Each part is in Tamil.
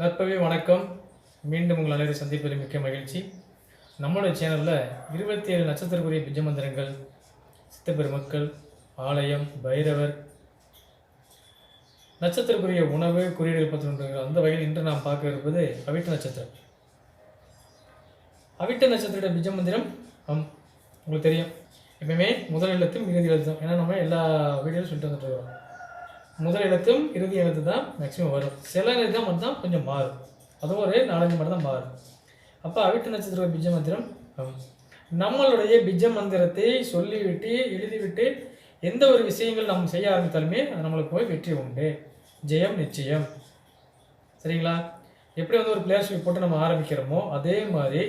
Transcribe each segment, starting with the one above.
நற்பவி வணக்கம். மீண்டும் உங்கள் அனைவரும் சந்திப்பதில் மிக்க மகிழ்ச்சி. நம்மளுடைய சேனலில் இருபத்தி ஏழு நட்சத்திரக்குரிய பிஜமந்திரங்கள் சித்தப்பெருமக்கள் ஆலயம் பைரவர் நட்சத்திரக்குரிய உணவு குறியீடுகள் பற்றி அந்த வகையில் இன்று நாம் பார்க்க இருப்பது அவிட்ட நட்சத்திரம். அவிட்ட நட்சத்திரோட பிஜமந்திரம் ஆம் உங்களுக்கு தெரியும். எப்பயுமே முதல் எழுத்தும் இறுதி எழுத்தும். ஏன்னா நம்ம எல்லா வீடியோவும் சொல்லிட்டு வந்துட்டு இருக்கோம் முதல் எழுத்தும் இறுதி எழுத்து தான் மேக்ஸிமம் வரும். சில எழுத்து மட்டும் தான் கொஞ்சம் மாறும். அதுவும் ஒரு நாலஞ்சு மட்டும் தான் மாறும். அப்போ அவிட்ட நட்சத்திர பிஜ மந்திரம் நம்மளுடைய பிஜ மந்திரத்தை சொல்லிவிட்டு எழுதிவிட்டு எந்த ஒரு விஷயங்கள் நம்ம செய்ய ஆரம்பித்தாலுமே அது நம்மளுக்கு போய் வெற்றி உண்டு. ஜெயம் நிச்சயம். சரிங்களா? எப்படி வந்து ஒரு பிளேயர்ஷிப் போட்டு நம்ம ஆரம்பிக்கிறோமோ அதே மாதிரி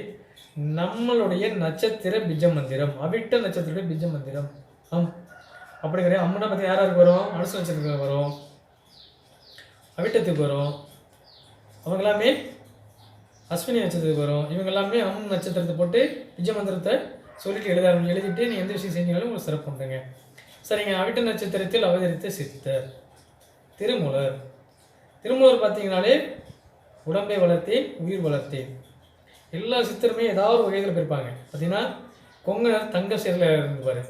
நம்மளுடைய நட்சத்திர பிஜ மந்திரம் அவிட்ட நட்சத்திர பிஜ மந்திரம். ஆம். அப்படிங்கிற அம்மனை பற்றி யார் யாருக்கு வரும்? மனசு வச்சிருக்க வரும். அவிட்டத்துக்கு வரும். அவங்க எல்லாமே அஸ்வினி நட்சத்திரத்துக்கு வரும். இவங்க எல்லாமே அம் நட்சத்திரத்தை போட்டு பிஜ மந்திரத்தை சொல்லிட்டு எழுத எழுதிட்டு நீ எந்த விஷயம் செஞ்சீங்களும் உங்களுக்கு சிறப்பு பண்ணுங்க சரிங்க அவிட்ட நட்சத்திரத்தில் அவதரித்த சித்தர் திருமூலர். திருமூலர் பார்த்தீங்கனாலே உடம்பை வளர்த்தேன் உயிர் வளர்த்தேன். எல்லா சித்தருமே ஏதாவது ஒரு வகையில் போயிருப்பாங்க. பார்த்தீங்கன்னா கொங்க தங்க சிறையில் இருந்துப்பார்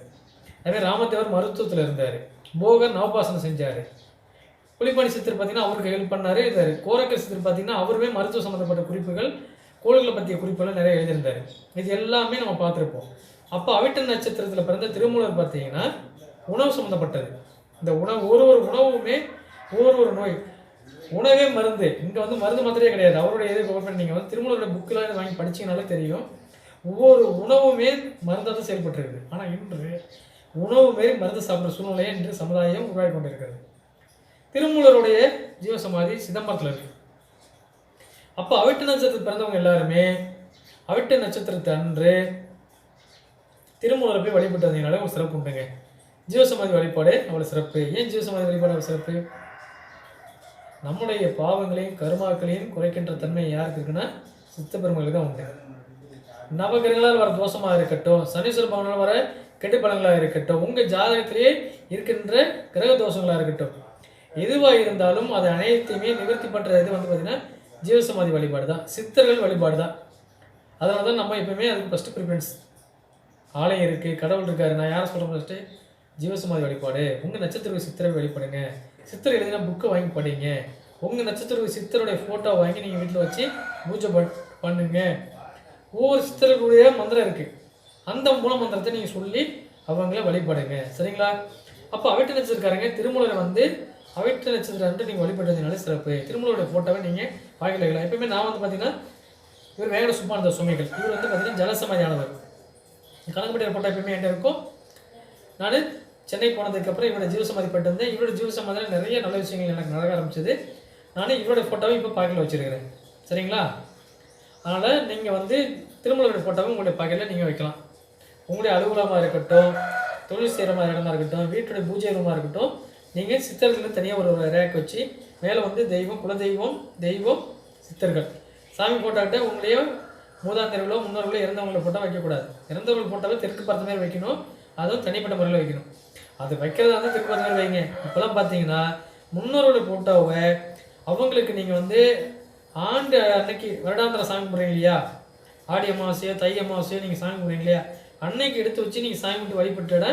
அதே ராமதேவர் மருத்துவத்தில் இருந்தார். போகர் நவபாசனம் செஞ்சார். புலிப்பாணி சித்தர் பார்த்தீங்கன்னா அவருக்கு ஹெல்ப் பண்ணார். இருந்தார் கோரக்கர் சித்தர் பார்த்தீங்கன்னா அவருமே மருத்துவ சம்மந்தப்பட்ட குறிப்புகள் கோள்களை பற்றிய குறிப்புகள் நிறைய எழுதியிருந்தார். இது எல்லாமே நம்ம பார்த்துருப்போம். அப்போ அவிட்ட நட்சத்திரத்தில் பிறந்த திருமூலர் பார்த்தீங்கன்னா உணவு சம்மந்தப்பட்டது இந்த உணவு ஒரு ஒரு உணவுமே ஒரு ஒரு நோய். உணவே மருந்து. இங்கே வந்து மருந்து மாத்திரையே கிடையாது. அவருடைய எது கவர்மெண்ட் நீங்கள் வந்து திருமூலரோட புக்கெலாம் வாங்கி படிச்சிங்கனாலே தெரியும். ஒவ்வொரு உணவுமே மருந்தாக தான் செயல்பட்டுருக்குது ஆனால் இன்று உணவு மாரி மருந்து சாப்பிட்ற சூழ்நிலையை இன்று சமுதாயம் உருவாகி கொண்டிருக்கிறது. திருமூலருடைய ஜீவசமாதி சிதம்பரத்தில் இருக்கு. அப்போ அவிட்ட நட்சத்திரத்தில் பிறந்தவங்க எல்லாருமே அவிட்ட நட்சத்திரத்தை அன்று திருமூலரை போய் வழிபட்டு வந்தீங்கனாலே ஒரு சிறப்பு உண்டுங்க. ஜீவசமாதி வழிபாடு அவ்வளோ சிறப்பு. ஏன் ஜீவசமாதி வழிபாடு அவ்வளோ சிறப்பு? நம்முடைய பாவங்களையும் கருமாக்களையும் குறைக்கின்ற தன்மை யாருக்கு இருக்குன்னா சித்த பெருமகளுக்கு தான் உண்டு. நவகிரகங்களால் வர தோஷமாக இருக்கட்டும் சனீஸ்வர பவனால் வர கெட்டுப்பலங்களாக இருக்கட்டும் உங்கள் ஜாதகத்திலேயே இருக்கின்ற கிரக தோஷங்களாக இருக்கட்டும் எதுவாக இருந்தாலும் அதை அனைத்தையுமே நிவர்த்தி பண்ணுற இது வந்து பார்த்திங்கன்னா ஜீவசமாதி வழிபாடு தான் சித்தர்கள் வழிபாடு தான் அதனால தான் நம்ம எப்பவுமே அதுக்கு ஃபஸ்ட்டு ப்ரிஃபரன்ஸ் ஆலயம் இருக்குது கடவுள் இருக்காரு நான் யாரை சொல்கிறேன் ஃபஸ்ட்டு ஜீவசமாதி வழிபாடு. உங்கள் நட்சத்திர சித்திரை வழிபடுங்க. சித்திரை எழுதினா புக்கை வாங்கி படிங்க. உங்கள் நட்சத்திர சித்தருடைய ஃபோட்டோ வாங்கி நீங்கள் வீட்டில் வச்சு பூஜை பண்ணுங்க. ஒவ்வொரு சித்தர்களுடைய மந்திரம் இருக்குது அந்த மூல மந்திரத்தை நீங்கள் சொல்லி அவங்கள வழிபடுங்க. சரிங்களா? அப்போ அவிட்ட நட்சத்திரக்காரங்க திருமூலரை வந்து அவிட்ட நட்சத்திரம் வந்து நீங்கள் வழிபடுறதுனால சிறப்பு. திருமூலருடைய ஃபோட்டோவை நீங்கள் வாங்கில வைக்கலாம். எப்பவுமே நான் வந்து பார்த்தீங்கன்னா இவர் வேகட சுப்பானந்த சுவாமிகள் இவர் வந்து பார்த்தீங்கன்னா ஜலசமாதியானவர் கணக்குப்பட்டியல் ஃபோட்டோ எப்பயுமே என்கிட்ட இருக்கும். நான் சென்னை போனதுக்கப்புறம் இவரோட ஜீவசமாதி பட்டு வந்தேன். இவரோட ஜீவசமாதியில் நிறைய நல்ல விஷயங்கள் எனக்கு நடக்க ஆரம்பிச்சது. நானே இவரோட ஃபோட்டோவை இப்போ பாக்கெட்டில் வச்சுருக்கிறேன். சரிங்களா? அதனால் நீங்கள் வந்து திருமலருடைய ஃபோட்டோவை உங்களுடைய பாக்கெட்டில் நீங்கள் வைக்கலாம். உங்களுடைய அலுவலகமாக இருக்கட்டும் தொழில் செய்கிற மாதிரி இடமா இருக்கட்டும் வீட்டுடைய பூஜை ரூமாக இருக்கட்டும் நீங்கள் சித்தர்களுக்கு தனியாக ஒரு ஒரு ரேக் வச்சு மேலே வந்து தெய்வம் குலதெய்வம் தெய்வம் சித்தர்கள். சாமி போட்டாக்கிட்ட உங்களையோ மூதாந்தர்களோ முன்னோர்களோ இறந்தவங்களை போட்டால் வைக்கக்கூடாது. இறந்தவர்கள் போட்டாவே தெற்கு பார்த்த மாதிரி வைக்கணும். அதுவும் தனிப்பட்ட முறையில் வைக்கணும். அது வைக்கிறதா இருந்தால் தெற்கு பார்த்த மாதிரி வைங்க. இப்போலாம் பார்த்தீங்கன்னா முன்னோர்களை போட்டோவை அவங்களுக்கு நீங்கள் வந்து ஆண்டு அன்னைக்கு வருடாந்திர சாமி போடுறீங்க இல்லையா? ஆடி அமாவாசையோ தை அமாவாசையோ நீங்கள் சாமி போடுறீங்க இல்லையா? அன்னைக்கு எடுத்து வச்சு நீங்கள் சாமி கும்பிட்டு வழிபட்டுட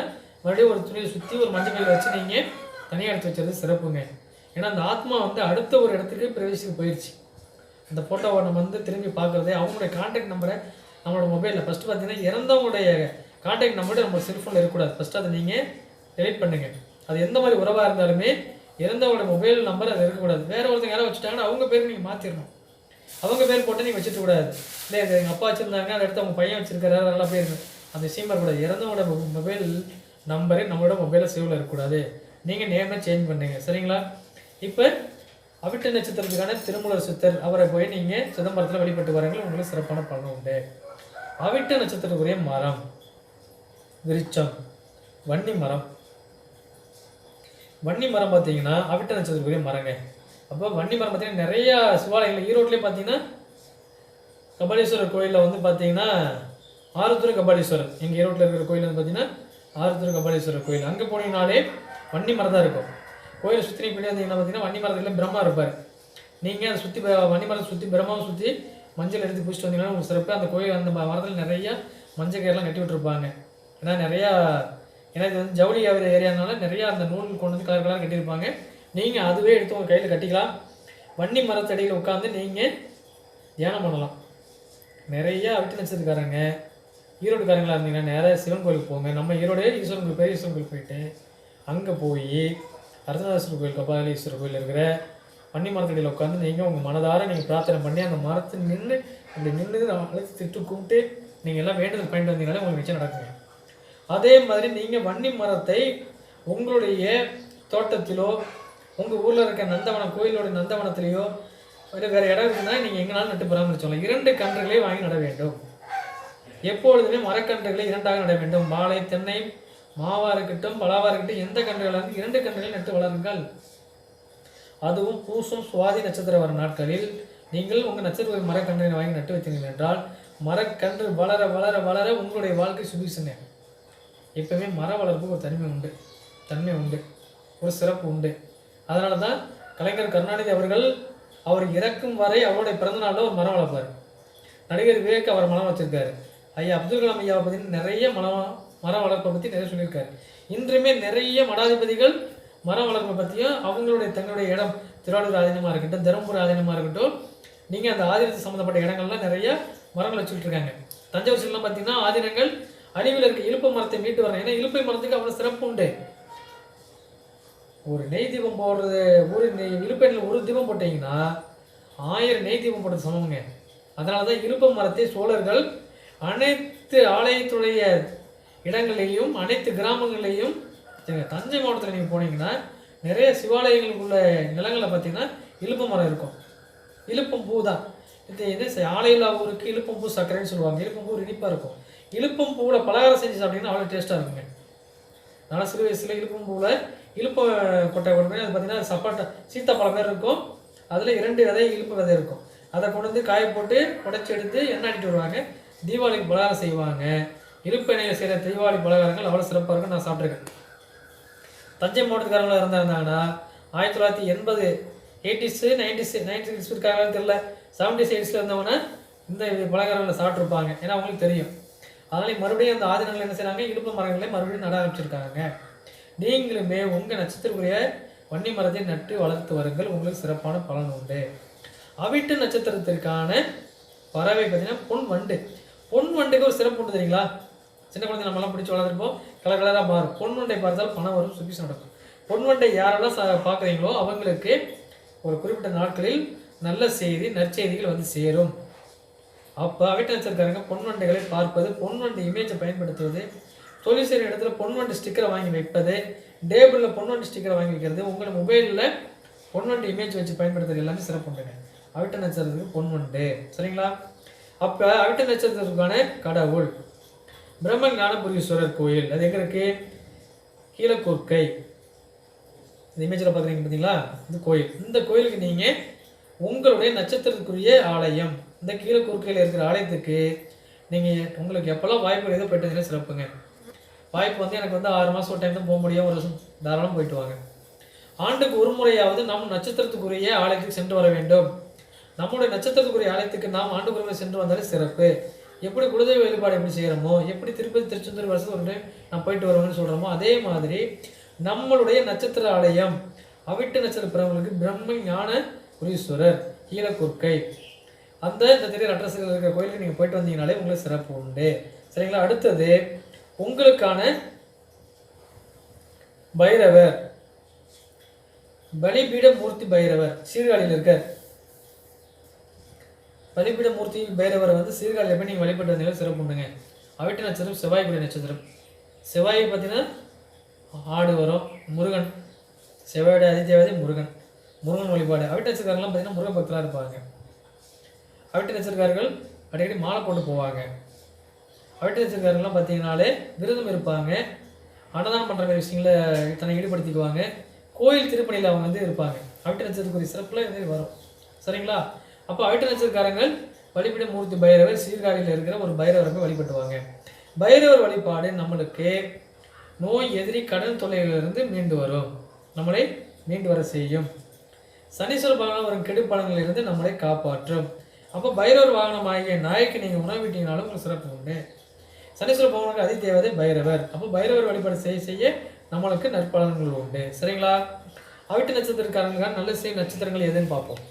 மறுபடியும் ஒரு துணியை சுற்றி ஒரு மஞ்சள் கையில் வச்சு நீங்கள் தனியாக எடுத்து வச்சது சிறப்புங்க. ஏன்னா அந்த ஆத்மா வந்து அடுத்த ஒரு இடத்துக்கு பிரவேசிக்க போயிடுச்சு அந்த ஃபோட்டோவை நம்ம வந்து திரும்பி பார்க்குறது அவங்களுடைய காண்டாக்ட் நம்பரை நம்மளோட மொபைலில் ஃபஸ்ட்டு பார்த்தீங்கன்னா இறந்தவங்களுடைய காண்டாக்ட் நம்பரை நம்ம செல்ஃபோனில் இருக்கக்கூடாது. ஃபஸ்ட்டு அதை நீங்கள் டெலிட் பண்ணுங்கள் அது எந்த மாதிரி உறவாக இருந்தாலுமே இறந்தவங்களோட மொபைல் நம்பர் அது இருக்கக்கூடாது. வேறு ஒருத்தங்க யாராவது வச்சுட்டாங்கன்னா அவங்க பேர் நீங்கள் மாற்றிடணும் அவங்க பேர் போட்டு நீங்கள் வச்சுட்டு கூடாது. இல்லை எங்கள் அப்பா வச்சுருந்தாங்க அதை எடுத்து அவங்க பையன் வச்சுருக்காரு நல்லா பேர் அந்த சிம் இருக்கக்கூடாது இறந்தவங்களோட மொபைல் நம்பரே நம்மளோட மொபைலில் சேவில் இருக்கக்கூடாது. நீங்கள் நேமை சேஞ்ச் பண்ணுங்க. சரிங்களா? இப்போ அவிட்ட நட்சத்திரத்துக்கான திருமூலர் சித்தர் அவரை போய் நீங்கள் சிதம்பரத்தில் வழிபட்டு வரீங்க உங்களுக்கு சிறப்பான பலன் உண்டு. அவிட்ட நட்சத்திரத்துக்குரிய மரம். விருச்சம் வன்னி மரம். வன்னி மரம் பார்த்தீங்கன்னா அவிட்ட நட்சத்திரத்துக்குரிய மரங்க. அப்போ வன்னி மரம் பார்த்தீங்கன்னா நிறையா சிவாலயங்கள் ஈரோட்லேயே பார்த்தீங்கன்னா கபாலீஸ்வரர் கோயிலில் வந்து பார்த்தீங்கன்னா ஆருத்ர கபாலீஸ்வரர். எங்கள் ஈரோட்டில் இருக்கிற கோயில் வந்து பார்த்தீங்கன்னா ஆருத்ர கபாலீஸ்வரர் கோயில். அங்கே போனீங்கனாலே வன்னி மரம் தான் இருக்கும். கோயிலை சுற்றி பின்னாடி வந்தீங்கன்னா பார்த்தீங்கன்னா வன்னி மரத்தில் பிரம்மா இருப்பார். நீங்கள் அதை சுற்றி வன்னிமரத்தை சுற்றி பிரம்மாவை சுற்றி மஞ்சள் எடுத்து பூச்சிட்டு வந்தீங்கன்னா உங்களுக்கு சிறப்பு. அந்த கோயில் அந்த மரத்தில் நிறைய மஞ்சள் கயிறுலாம் கட்டி விட்டுருப்பாங்க. ஏன்னா நிறையா ஏன்னா இது வந்து ஜவுளி ஏரியானால நிறையா அந்த நூல் கொண்டு வந்து கலர் கலர் கட்டியிருப்பாங்க. நீங்கள் அதுவே எடுத்து உங்கள் கையில் கட்டிக்கலாம். வன்னி மரத்தடியில் உட்காந்து நீங்கள் தியானம் பண்ணலாம். நிறையா அவிட்டு நட்சத்திரக்காரங்க ஈரோடுக்காரங்களா இருந்தீங்கன்னா நேராக சிவன் கோயிலுக்கு போங்க. நம்ம ஈரோடே ஈஸ்வரன் கோயில் பெரிய ஈஸ்வரன் கோயில் போயிட்டு அங்கே போய் அர்த்தநாதீஸ்வரர் கோயில் கபாலீஸ்வரர் கோயில் இருக்கிற வன்னி மரத்தடியில் உட்காந்து நீங்கள் உங்கள் மனதார நீங்கள் பிரார்த்தனை பண்ணி அந்த மரத்தை நின்று அப்படி நின்று அழைச்சி திட்டு கும்பிட்டு நீங்கள் எல்லாம் வேண்டுதல் பண்ணிட்டு வந்தீங்கன்னா உங்களுக்கு நிச்சயம் நடக்குங்க. அதே மாதிரி நீங்கள் வன்னி மரத்தை உங்களுடைய தோட்டத்திலோ உங்கள் ஊரில் இருக்க நந்தவனம் கோயிலோட நந்தவனத்திலேயோ இல்லை வேறு இடம் இருக்குன்னா நீங்கள் எங்கனாலும் நட்டு பராமரிச்சோம் இரண்டு கன்றுகளை வாங்கி நட வேண்டும். எப்பொழுதுமே மரக்கன்றுகளை இரண்டாக நட வேண்டும். வாழை தென்னை மாவா இருக்கட்டும் பலாவா இருக்கட்டும் எந்த கன்றுகளாக இருக்கு இரண்டு கன்றுகளை நட்டு வளருங்கள். அதுவும் பூசும் சுவாதி நட்சத்திரம் வர நாட்களில் நீங்கள் உங்கள் நட்சத்திர மரக்கன்றை வாங்கி நட்டு வைத்தீர்கள் என்றால் மரக்கன்று வளர வளர வளர உங்களுடைய வாழ்க்கை சுபிசுங்க எப்பவுமே மர வளர்ப்புக்கு ஒரு தனிமை உண்டு. தன்மை உண்டு. ஒரு சிறப்பு உண்டு. அதனால தான் கலைஞர் கருணாநிதி அவர்கள் அவர் இறக்கும் வரை அவருடைய பிறந்தநாளில் ஒரு மரம் வளர்ப்பார். நடிகர் விவேக் அவர் மரம் வச்சிருக்காரு. ஐயா அப்துல் கலாம் ஐயாவை பற்றி நிறைய மரம் மரம் வளர்ப்பை பற்றி நிறைய சொல்லியிருக்காரு. இன்றுமே நிறைய மடாதிபதிகள் மரம் வளர்ப்பை பற்றியும் அவங்களுடைய தங்களுடைய இடம் திருவாரூர் ஆதீனமாக இருக்கட்டும் தருமபுரி ஆதீனமாக இருக்கட்டும் நீங்கள் அந்த ஆதீனத்து சம்மந்தப்பட்ட இடங்கள்லாம் நிறைய மரங்கள் வச்சுக்கிட்டு இருக்காங்க தஞ்சாவூர் சைட்லாம் பார்த்தீங்கன்னா ஆதீனங்கள் அழிவில் இருக்க இழுப்பு மரத்தை மீட்டு வராங்க ஏன்னா இலுப்பை மரத்துக்கு அவ்வளோ சிறப்பு உண்டு. ஒரு நெய் தீபம் போடுறது ஒரு நெய் இழுப்பெண்ணில் ஒரு தீபம் போட்டீங்கன்னா ஆயிரம் நெய் தீபம் போடுறது சமமுங்க. அதனால தான் இலுப்பை மரத்தை சோழர்கள் அனைத்து ஆலயத்துடைய இடங்களையும் அனைத்து கிராமங்களையும் சரிங்க, தஞ்சை மாவட்டத்தில் நீங்கள் போனீங்கன்னா நிறைய சிவாலயங்களுக்குள்ள நிலங்களில் பார்த்தீங்கன்னா இழுப்பு மரம் இருக்கும். இலுப்பம் பூ தான். இது என்ன செய்- ஆலையில்லா ஊருக்கு இலுப்பம் பூ சர்க்கரைன்னு சொல்லுவாங்க. இலுப்பம் பூ இனிப்பாக இருக்கும். இலுப்பம் பூவில் பலகாரம் செஞ்சு சாப்பிட்டீங்கன்னா அவ்வளோ டேஸ்ட்டாக இருக்குங்க. நான் சிறு வயசில் இழுப்பும் பூவில் இழுப்ப கொட்டை கொண்டு போய் அது பார்த்தீங்கன்னா சப்பாட்டை சீத்தாப்பழம் பேர் இருக்கும். அதில் இரண்டு விதை இழுப்பு விதை இருக்கும். அதை கொண்டு வந்து காய போட்டு உடச்சி எடுத்து எண்ணெய் அடிட்டு வருவாங்க. தீபாவளிக்கு பலகாரம் செய்வாங்க. இருப்பு எண்ணெயில் செய்கிற தீபாவளி பலகாரங்கள் அவ்வளோ சிறப்பாக இருக்கும் நான் சாப்பிட்ருக்கேன் தஞ்சை மாவட்டத்துக்காரங்களாக இருந்தாங்கன்னா ஆயிரத்தி தொள்ளாயிரத்தி எண்பது எயிட்டிஸு நைன்டிஸ் நைன்டி சிக்ஸ் இருக்காங்க தெரியல. செவன்டி எயிட்ஸில் இருந்தவங்கன்னா இந்த பலகாரங்களை சாப்பிட்ருப்பாங்க ஏன்னா அவங்களுக்கு தெரியும். அதனால மறுபடியும் அந்த ஆதினங்கள் என்ன செய்கிறாங்க இடுப்பு மரங்களை மறுபடியும் நட ஆரம்பிச்சிருக்காங்க. நீங்களுமே உங்கள் நட்சத்திரக்குரிய வன்னி மரத்தை நட்டு வளர்த்து வருங்கள். உங்களுக்கு சிறப்பான பலன் உண்டு. அவிட்டு நட்சத்திரத்திற்கான பறவை பார்த்தீங்கன்னா பொன் வண்டு பொன் வண்டைக்கு ஒரு சிறப்பு உண்டு தெரியுங்களா? சின்ன குழந்தை நம்மலாம் பிடிச்சி வளர்த்துருப்போம். கலர் கலராக மாறும் பொன் வண்டை பார்த்தால் பணம் வரும் சுபிஸ் நடக்கும். பொன் வண்டை யாரெல்லாம் பார்க்குறீங்களோ அவங்களுக்கு ஒரு குறிப்பிட்ட நாட்களில் நல்ல செய்தி நற்செய்திகள் வந்து சேரும். அப்போ அவிட்ட பொன் வண்டைகளை பார்ப்பது பொன் வண்டி இமேஜை பயன்படுத்துவது தொழில் செய்கிற இடத்துல பொன் வண்டி ஸ்டிக்கரை வாங்கி வைப்பது டேபிளில் பொன் வண்டி ஸ்டிக்கரை வாங்கி வைக்கிறது உங்கள் மொபைலில் பொன் வண்டி இமேஜ் வச்சு பயன்படுத்துறது எல்லாமே சிறப்பு உண்டுங்க. அவிட்ட நச்சருக்கு பொன் வண்டு. சரிங்களா? அப்போ அவிட்ட நட்சத்திரத்துக்கான கடவுள். பிரம்ம ஞானபுரீஸ்வரர் கோயில். அது எங்கே இருக்கு? கீழக்கூர்க்கை. இந்த இமேஜில் பார்க்குறீங்க பார்த்தீங்களா இந்த கோயில். இந்த கோயிலுக்கு நீங்கள் உங்களுடைய நட்சத்திரத்துக்குரிய ஆலயம். இந்த கீழக்கூர்க்கையில் இருக்கிற ஆலயத்துக்கு நீங்கள் உங்களுக்கு எப்போல்லாம் வாய்ப்பு கிடையாதோ போயிட்டு வந்தீங்கன்னா சிறப்புங்க. வாய்ப்பு வந்து எனக்கு வந்து ஆறு மாதம் ஒரு டைம் தான் போக முடியும். ஒரு வருஷம் தாராளம் போயிட்டு வாங்க. ஆண்டுக்கு ஒரு முறையாவது நம் நட்சத்திரத்துக்குரிய ஆலயத்துக்கு சென்று வர வேண்டும். நம்முடைய நட்சத்திரத்துக்குரிய ஆலயத்துக்கு நாம் ஆண்டுக்கு சென்று வந்தாலே சிறப்பு. எப்படி குலதெய்வ வழிபாடு எப்படி செய்கிறோமோ எப்படி திருப்பதி திருச்செந்தூர் வருஷத்துக்கு ஒரு டைம் நான் போயிட்டு வருவோம்னு சொல்கிறோமோ அதே மாதிரி நம்மளுடைய நட்சத்திர ஆலயம் அவிட்டு நட்சத்திர பிறவங்களுக்கு பிரம்ம ஞான குரீஸ்வரர் கீழக்குர்க்கை அந்த இந்த திடீர் அட்ரஸில் இருக்கிற கோயிலுக்கு நீங்கள் போயிட்டு வந்தீங்கனாலே உங்களுக்கு சிறப்பு உண்டு. சரிங்களா? அடுத்தது உங்களுக்கான பைரவர். பலிபீட மூர்த்தி பைரவர் சீர்காழியில் இருக்கார். பலிபீட மூர்த்தி பைரவரை வந்து சீர்காழி போய் நீங்கள் வழிபட்டு வந்தீங்கன்னா சிறப்பு உண்டுங்க. அவிட்ட நட்சத்திரம் செவ்வாய்க்குடி நட்சத்திரம். செவ்வாய் பார்த்தீங்கன்னா ஆடு வரும் முருகன். செவ்வாயோட அதிதேவதை முருகன். முருகன் வழிபாடு. அவிட்ட நட்சத்திரங்கள்லாம் பார்த்தீங்கன்னா முருகன் பக்தராக இருப்பாங்க. அவிட்ட நட்சத்திரக்காரர்கள் அடிக்கடி மாலை போட்டு போவாங்க. அவிட்ட நட்சத்திரக்காரர்கள்லாம் பார்த்தீங்கன்னாலே விரதம் இருப்பாங்க. அன்னதானம் பண்ணுற மாதிரி விஷயங்களை தன்னை ஈடுபடுத்திக்குவாங்க. கோயில் திருப்பணியில் அவங்க வந்து இருப்பாங்க. அவிட்ட நட்சத்திரத்துக்குரிய சிறப்பில் இது வரும். சரிங்களா? அப்போ அவிட்ட நட்சத்திரக்காரங்கள் வழிபட மூர்த்தி பைரவர் சீர்காழியில் இருக்கிற ஒரு பைரவரை போய் வழிபட்டுவாங்க. பைரவர் வழிபாடு நம்மளுக்கு நோய் எதிரி கடன் தொல்லைகளிலிருந்து மீண்டு வரும். நம்மளை மீண்டு வர செய்யும். சனீஸ்வர பகவான் வரும் கெடு பலன்களிலிருந்து நம்மளை காப்பாற்றும். அப்போ பைரவர் வாகனம் ஆகிய நாய்க்கு நீங்கள் உணவு விட்டீங்கனாலும் உங்களுக்கு சிறப்பு உண்டு. சனீஸ்வர பகவானுக்கு அதி தேவதை பைரவர். அப்போ பைரவர் வழிபாடு செய்ய செய்ய நம்மளுக்கு நற்பலன்கள் உண்டு. சரிங்களா? அவிட்டு நட்சத்திரக்காரங்களுக்கான நல்ல செய்யும் நட்சத்திரங்கள் எதுன்னு பார்ப்போம்.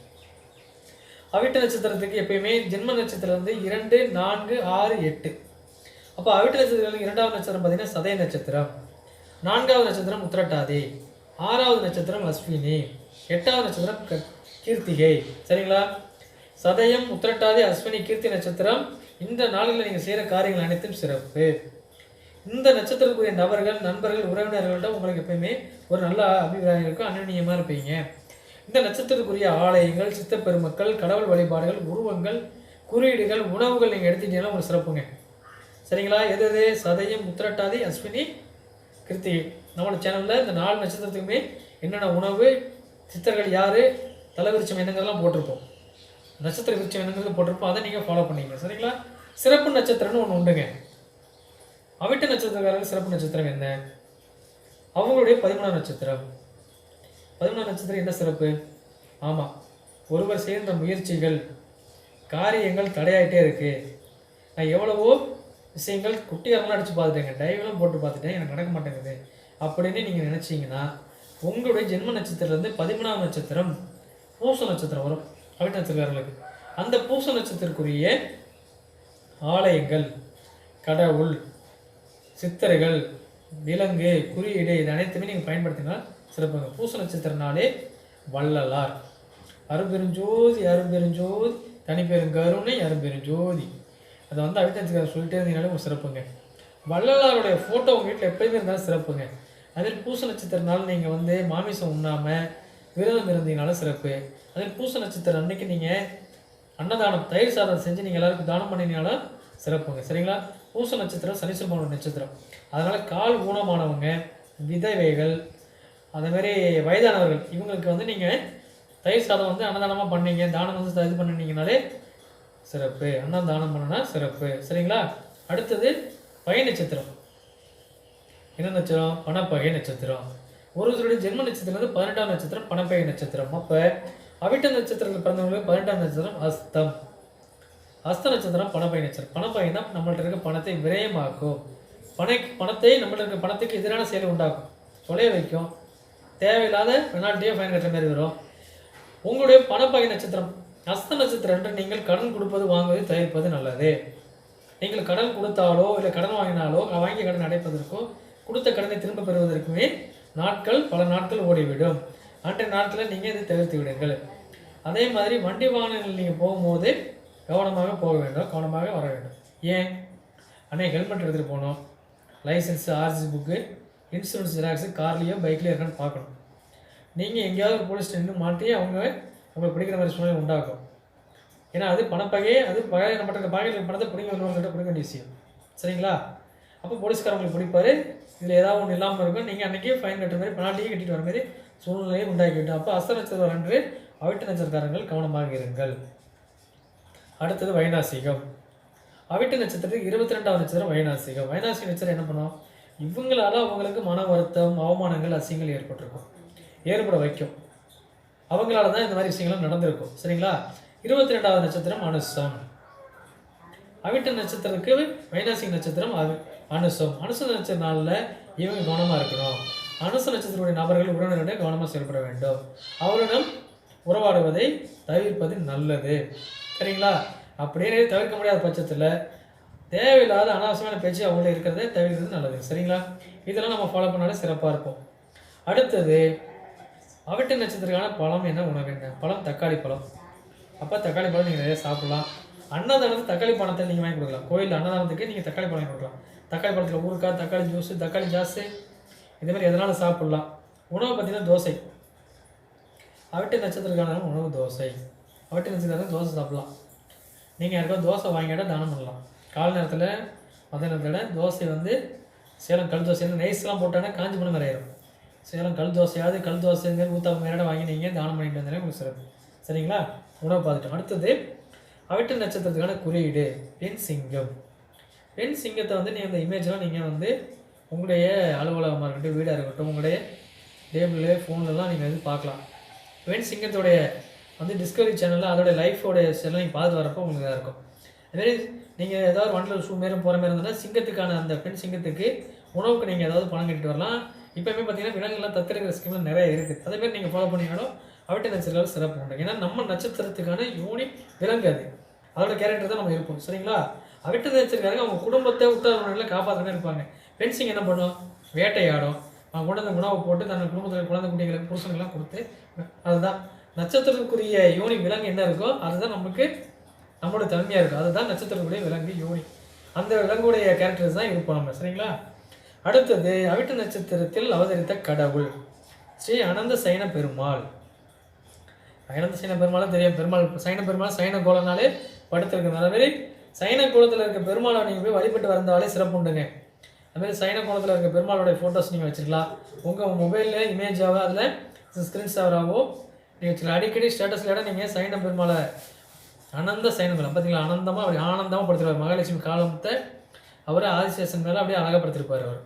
அவிட்ட நட்சத்திரத்துக்கு எப்பயுமே ஜென்ம நட்சத்திரம் வந்து இரண்டு நான்கு ஆறு எட்டு. அப்போ அவிட்ட நட்சத்திரங்களுக்கு இரண்டாவது நட்சத்திரம் பார்த்தீங்கன்னா சதய நட்சத்திரம். நான்காவது நட்சத்திரம் உத்திரட்டாதி. ஆறாவது நட்சத்திரம் அஸ்வினி. எட்டாவது நட்சத்திரம் க- கீர்த்திகை. சரிங்களா? சதயம் உத்திரட்டாதி அஸ்வினி கீர்த்தி நட்சத்திரம். இந்த நாளில் நீங்கள் செய்கிற காரியங்கள் அனைத்தும் சிறப்பு. இந்த நட்சத்திரத்துக்குரிய நபர்கள் நண்பர்கள் உறவினர்கள்ட்ட உங்களுக்கு எப்பயுமே ஒரு நல்ல அபிப்பிராயம் இருக்கும். அந்நியமாக இருப்பீங்க. இந்த நட்சத்திரத்துக்குரிய ஆலயங்கள் சித்த பெருமக்கள் கடவுள் வழிபாடுகள் உருவங்கள் குறியீடுகள் உணவுகள் நீங்கள் எடுத்துட்டீங்கன்னா உங்களுக்கு சிறப்புங்க. சரிங்களா? எது எது? சதயம் உத்திரட்டாதி அஸ்வினி கிருத்திகை. நம்மளோட சேனலில் இந்த நாலு நட்சத்திரத்துக்குமே என்னென்ன உணவு சித்தர்கள் யார் தலைவிருச்சம் என்னங்கிறதெல்லாம் போட்டிருப்போம். நட்சத்திர விருச்சம் என்னங்கிறது போட்டிருப்போம். அதை நீங்கள் ஃபாலோ பண்ணீங்க சரிங்களா? சிறப்பு நட்சத்திரம்னு ஒன்று உண்டுங்க. அவிட்ட நட்சத்திரக்காரர்கள் சிறப்பு நட்சத்திரம் என்ன? அவங்களுடைய பதிமூணாம் நட்சத்திரம். பதிமூணாம் நட்சத்திரம் என்ன சிறப்பு? ஆமாம் ஒருவர் செய்கின்ற முயற்சிகள் காரியங்கள் தடையாயிட்டே இருக்கு. நான் எவ்வளவோ விஷயங்கள் குட்டியாரெல்லாம் அடித்து பார்த்துட்டேங்க. டைவெல்லாம் போட்டு பார்த்துட்டேன். எனக்கு நடக்க மாட்டேங்குது. அப்படின்னு நீங்கள் நினச்சிங்கன்னா உங்களுடைய ஜென்ம நட்சத்திரத்துலேருந்து பதிமூணாம் நட்சத்திரம் பூச நட்சத்திரம் வரும். கவிட்ட நட்சத்திரக்காரர்களுக்கு. அந்த பூச நட்சத்திரக்குரிய ஆலயங்கள் கடவுள் சித்தர்கள் விலங்கு குறியீடு இது அனைத்துமே நீங்கள் பயன்படுத்தினால் சிறப்புங்க பூச நட்சத்திரனாலே வள்ளலார். அரும்பெருஞ்சோதி அரும்பெருஞ்சோதி தனிப்பெருங்கருணை அரும்பெருஞ்சோதி. அதை வந்து அவிட்டத்துக்கு சொல்லிட்டே இருந்தீங்கனாலே சிறப்புங்க. வள்ளலாருடைய ஃபோட்டோ உங்கள் வீட்டில் எப்பயுமே இருந்தாலும் சிறப்புங்க. அதில் பூச நட்சத்திரனால நீங்கள் வந்து மாமிசம் உண்ணாமல் விரதம் இருந்தீங்கனாலும் சிறப்பு. அதில் பூச நட்சத்திரம் அன்னைக்கு நீங்கள் அன்னதானம் தயிர் சாதம் செஞ்சு நீங்கள் எல்லாருக்கும் தானம் பண்ணினாலும் சிறப்புங்க. சரிங்களா? பூச நட்சத்திரம் சனீஸ்வரமான நட்சத்திரம். அதனால் கால் ஊனமானவங்க விதவைகள் அதே மாதிரி வயதானவர்கள். இவங்களுக்கு வந்து நீங்கள் தயிர் சாதம் வந்து அன்னதானமாக பண்ணீங்க தானம் வந்து இது பண்ணினீங்கனாலே சிறப்பு. அன்னம் தானம் பண்ணுனா சிறப்பு. சரிங்களா? அடுத்தது பய நட்சத்திரம். என்ன நட்சத்திரம்? பணப்பகை நட்சத்திரம். ஒரு சிலருடைய ஜென்ம நட்சத்திரம் வந்து பதினெட்டாம் நட்சத்திரம் பணப்பகை நட்சத்திரம். அப்போ அவிட்ட நட்சத்திரத்தில் பிறந்தவங்களுக்கு பதினெட்டாம் நட்சத்திரம் அஸ்தம். அஸ்த நட்சத்திரம் பணப்பகை நட்சத்திரம். பணப்பகை தான் நம்மள்ட்ட இருக்க பணத்தை விரயமாக்கும். பண பணத்தை நம்மள்ட்ட இருக்க பணத்துக்கு எதிரான செயலை உண்டாக்கும். தொலைய வைக்கும். தேவையில்லாத பெனால்ட்டியோ ஃபைன் கட்டுற மாதிரி வரும். உங்களுடைய பணப்பகை நட்சத்திரம் அஸ்த நட்சத்திரம் என்று நீங்கள் கடன் கொடுப்பது வாங்குவது தவிர்ப்பது நல்லது. நீங்கள் கடன் கொடுத்தாலோ இல்லை கடன் வாங்கினாலோ வாங்கிய கடன் அடைப்பதற்கோ கொடுத்த கடனை திரும்ப பெறுவதற்குமே நாட்கள் பல நாட்கள் ஓடிவிடும். அன்றைய நாட்களில் நீங்கள் இதை தவிர்த்து விடுங்கள். அதே மாதிரி வண்டி வாகனங்கள் நீங்கள் போகும்போது கவனமாக போக வேண்டும் கவனமாக வர வேண்டும். ஏன்? அண்ணே ஹெல்மெட் எடுத்துகிட்டு போகணும். Licence RC book insurance Xerox கார்லேயோ பைக்லேயோ இருக்கான்னு பார்க்கணும். நீங்கள் எங்கேயாவது ஒரு போலீஸ் நின்று மாட்டி அவங்க உங்களுக்கு பிடிக்கிற மாதிரி சூழ்நிலை உண்டாக்கும். ஏன்னா அது பணப்பகையே அது பகை நம்ம பகையில் பணத்தை பிடிக்க வருவாங்கள்ட்ட பிடிக்க வேண்டிய விஷயம். சரிங்களா? அப்போ போலீஸ்காரங்களுக்கு பிடிப்பார். இதில் ஏதாவது ஒன்று இல்லாமல் இருக்கும். நீங்கள் அன்றைக்கே ஃபைன் கட்டுற மாதிரி பெனால்ட்டியே கட்டிட்டு வர மாதிரி சூழ்நிலையை உண்டாக்கி விட்டோம் அப்போ அஸ்த நட்சத்திரம் என்று அவிட்ட நட்சத்திரக்காரங்கள் கவனமாக இருங்கள். அடுத்தது வைநாசிகம் அவிட்ட நட்சத்திரத்துக்கு இருபத்தி ரெண்டாவது நட்சத்திரம் வைநாசிகம் வைநாசிக நட்சத்திரம் என்ன பண்ணும்? இவங்களால அவங்களுக்கு மன வருத்தம் அவமானங்கள் அசிங்கங்கள் ஏற்பட்டிருக்கும். ஏற்பட வைக்கும். அவங்களால தான் இந்த மாதிரி விஷயங்கள்லாம் நடந்திருக்கும். சரிங்களா? இருபத்தி ரெண்டாவது நட்சத்திரம் அனுசம். அவிட்ட நட்சத்திரத்துக்கு வைநாசிக நட்சத்திரம் அனுசம். அனுச நட்சத்திர நாளில் இவங்க கவனமாக இருக்கணும். அனுச நட்சத்திரத்துடைய நபர்கள் உடனடியாக கவனமாக செயல்பட வேண்டும். அவருடன் உறவாடுவதை தவிர்ப்பது நல்லது. சரிங்களா? அப்படியே தவிர்க்க முடியாத பட்சத்தில் தேவையில்லாத அனாவசியமான பேச்சு அவங்கள இருக்கிறதே தவிர்க்கிறது நல்லது. சரிங்களா? இதெல்லாம் நம்ம ஃபாலோ பண்ணாலே சிறப்பாக இருக்கும். அடுத்தது அவட்டு நட்சத்திரக்கான பழம் என்ன உணவு என்ன? பழம் தக்காளி பழம். அப்போ தக்காளி பழம் நீங்கள் நிறைய சாப்பிடலாம். அன்னதானத்துக்கு தக்காளி பழத்தை நீங்கள் வாங்கி கொடுக்கலாம். கோயில் அன்னதானத்துக்கு நீங்கள் தக்காளி பழம் வாங்கி கொடுக்கலாம். தக்காளி பழத்தில் ஊறுக்காய் தக்காளி ஜூஸு தக்காளி ஜாஸு இதே மாதிரி எதனாலும் சாப்பிடலாம்? உணவு பார்த்திங்கன்னா தோசை. அவட்டு நட்சத்திரக்கான உணவு தோசை. அவட்டு நட்சத்திரம் தோசை சாப்பிட்லாம். நீங்கள் யாருக்கோ தோசை வாங்கிட்டால் தானம் பண்ணலாம். கால நேரத்தில் மதிய நேரத்தில் தோசை வந்து சேலம் கல் தோசை நைஸ்லாம் போட்டாங்கன்னா காஞ்சி போன மாதிரி ஆயிரும். சேலம் கல் தோசையாவது கல் தோசைங்க ஊத்தாப்பு மேலே வாங்கி நீங்கள் தானம் பண்ணிட்டு வந்தாலே உங்களுக்கு சிறப்பு. சரிங்களா? உணவு பார்த்துட்டோம் அடுத்தது அவிட்ட நட்சத்திரத்துக்கான குறியீடு பெண் சிங்கம். பெண் சிங்கத்தை வந்து நீங்கள் அந்த இமேஜ்லாம் நீங்கள் வந்து உங்களுடைய அலுவலகமாக இருக்கட்டும் வீடாக இருக்கட்டும் உங்களுடைய டேபிள் ஃபோன்லலாம் நீங்கள் வந்து பார்க்கலாம். பெண் சிங்கத்தோடைய வந்து டிஸ்கவரி சேனலில் அதோடைய லைஃபோடைய சேனல் நீங்கள் பார்த்து வரப்போ உங்களுக்கு இதாக இருக்கும். அதுமாரி நீங்கள் ஏதாவது வண்டில் ஷூ மாரி போகிற மாதிரி இருந்தால் சிங்கத்துக்கான அந்த பெண் சிங்கத்துக்கு உணவுக்கு நீங்கள் ஏதாவது பணம் கட்டிட்டு வரலாம். இப்போயுமே பார்த்தீங்கன்னா விலங்குலாம் தத்தெடுக்கிற ஸ்கீம்லாம் நிறைய இருக்குது அதேமாதிரி நீங்கள் ஃபாலோ பண்ணினாலும் அவிட்ட நட்சத்திரம் சிறப்பு உண்டு. ஏன்னா நம்ம நட்சத்திரத்துக்கான யூனிக் விலங்கு அது. அதோட கேரக்டர் தான் நம்ம இருப்போம். சரிங்களா? அவிட்ட நட்சத்திரக்காரங்க அவங்க குடும்பத்தை உத்தரவுகளை காப்பாற்றவே இருப்பாங்க. பென்சிங் என்ன பண்ணும்? வேட்டையாடும். அவங்க கொண்டு வந்து உணவு போட்டு தன்னோட குடும்பத்தில் குழந்தை குட்டிகளுக்கு புருஷனுக்கெல்லாம் கொடுத்து அதுதான். நட்சத்திரத்துக்குரிய யூனிக் விலங்கு என்ன இருக்கோ அதுதான் நமக்கு நம்மளோட தன்மையாக இருக்கும் அதுதான் நட்சத்திரத்துடைய விலங்கு யோனி. அந்த விலங்குடைய கேரக்டர்ஸ் தான் இருப்பாங்க சரிங்களா? அடுத்தது அவிட்ட நட்சத்திரத்தில் அவதரித்த கடவுள் ஸ்ரீ அனந்த சைன பெருமாள். அனந்த சைன பெருமாளும் தெரியும். பெருமாள் சைன பெருமாள் சைன கோலனாலே படுத்திருக்கு அதே மாதிரி சைன கோலத்தில் இருக்க பெருமாளை நீங்கள் போய் வழிபட்டு வந்தாலே சிறப்பு உண்டுங்க. அதுமாதிரி சைன கோலத்தில் இருக்க பெருமாளுடைய ஃபோட்டோஸ் நீங்கள் வச்சுக்கலாம் உங்கள் மொபைலில் இமேஜாவோ அதில் ஸ்க்ரீன் நீங்கள் வச்சுக்கலாம் அடிக்கடி ஸ்டேட்டஸில் நீங்கள் சைன பெருமாளை அனந்த சைன பார்த்தீங்களா ஆனந்தமாக அப்படி ஆனந்தமாக படுத்திருப்பார். மகாலட்சுமி காலத்தை அவர் ஆதிசேஷன் மேலே அப்படியே அழகப்படுத்திருப்பார் அவர்.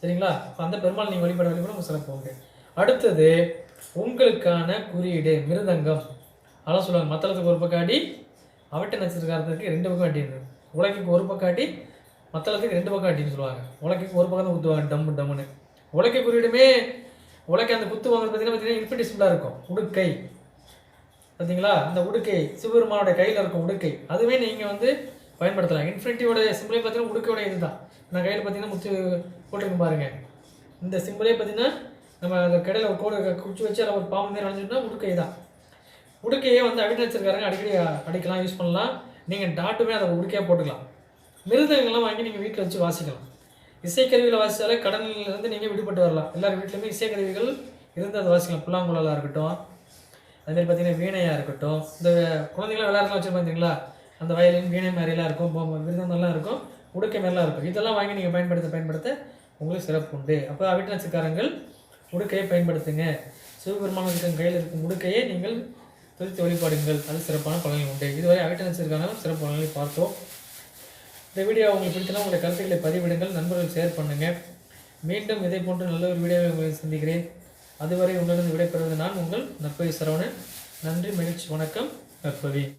சரிங்களா? அப்போ அந்த பெருமாள் நீங்கள் வழிபட வழிபட உங்கள் சிறப்பு உண்டு. அடுத்தது உங்களுக்கான குறியீடு மிருதங்கம். அதெல்லாம் சொல்லுவாங்க. மத்தளத்துக்கு ஒரு பக்கம் அடி அவட்ட நட்சத்திரக்காரத்துக்கு ரெண்டு பக்கம் அடி இருக்கு உலகைக்கு ஒரு பக்கம் அடி மத்தளத்துக்கு ரெண்டு பக்கம் அடின்னு சொல்லுவாங்க. உலகைக்கு ஒரு பக்கம் தான் குத்துவாங்க. டம்மு டம்முன்னு. உலக்கை குறியீடுமே உலக்கை அந்த குத்து வாங்குறது பார்த்தீங்கன்னா பார்த்தீங்கன்னா இன்ஃபினிட்டிஸ்பிளாக இருக்கும். உடுக்கை. பார்த்தீங்களா? இந்த உடுக்கை சிவபெருமானோட கையில் இருக்கும் உடுக்கை. அதுவே நீங்கள் வந்து பயன்படுத்தலாம். இன்ஃபினிட்டியோட சிம்பிளே பார்த்தீங்கன்னா உடுக்கையோட இதுதான். நான் கையில் பார்த்தீங்கன்னா முத்து போட்டிருக்கேன் பாருங்க. இந்த சிம்பிளே பார்த்தீங்கன்னா நம்ம அந்த கடையில் ஒரு கோடு குச்சி வச்சு அதில் ஒரு பாம்பு மாரி அணைஞ்சோம்னா உடுக்கை தான். உடுக்கையே வந்து அடிட்டு வச்சிருக்காருங்க. அடிக்கடி அடிக்கலாம் யூஸ் பண்ணலாம். நீங்கள் டாட்டுமே அதை உடுக்கையாக போட்டுக்கலாம். மிருதங்கள்லாம் வாங்கி நீங்கள் வீட்டில் வச்சு வாசிக்கலாம். இசைக்கருவியில் வாசித்தாலே கடனிலிருந்து நீங்கள் விடுபட்டு வரலாம். எல்லார் வீட்லையுமே இசைக்கருவிகள் இருந்து அதை வாசிக்கலாம். புல்லாங்குழலாக இருக்கட்டும் அதுமாரி பார்த்தீங்கன்னா வீணையாக இருக்கட்டும். இந்த குழந்தைங்களாம் விளையாடுறதுலாம் வச்சு பார்த்தீங்களா அந்த வயலின் வீணை மாதிரிலாம் இருக்கும் பொம்மை, விருதங்கள்லாம் இருக்கும் உடுக்கை மாதிரிலாம் இருக்கும். இதெல்லாம் வாங்கி நீங்கள் பயன்படுத்த பயன்படுத்த உங்களுக்கு சிறப்பு உண்டு. அப்போ அவிட்ட நட்சத்திரக்காரங்கள் உடுக்கையை பயன்படுத்துங்க. சிவபெருமானுக்கு கையில் இருக்கும் உடுக்கையை நீங்கள் துதித்து வழிபாடுங்கள். அது சிறப்பான பலன்கள் உண்டு. இதுவரை அவிட்ட நட்சத்திரக்காரங்க சிறப்பு பலன்களை பார்த்தோம். இந்த வீடியோ உங்களுக்கு பிடித்தனா உங்களுடைய கருத்துக்களை பதிவிடுங்கள் நண்பர்கள் ஷேர் பண்ணுங்கள் மீண்டும் இதை போன்ற நல்ல ஒரு வீடியோவை உங்களை சந்திக்கிறேன். அதுவரை உங்களிடம் விடைபெறுவது நான் உங்கள் நற்பவி சரவணன். நன்றி மகிழ்ச்சி வணக்கம். நற்பவி.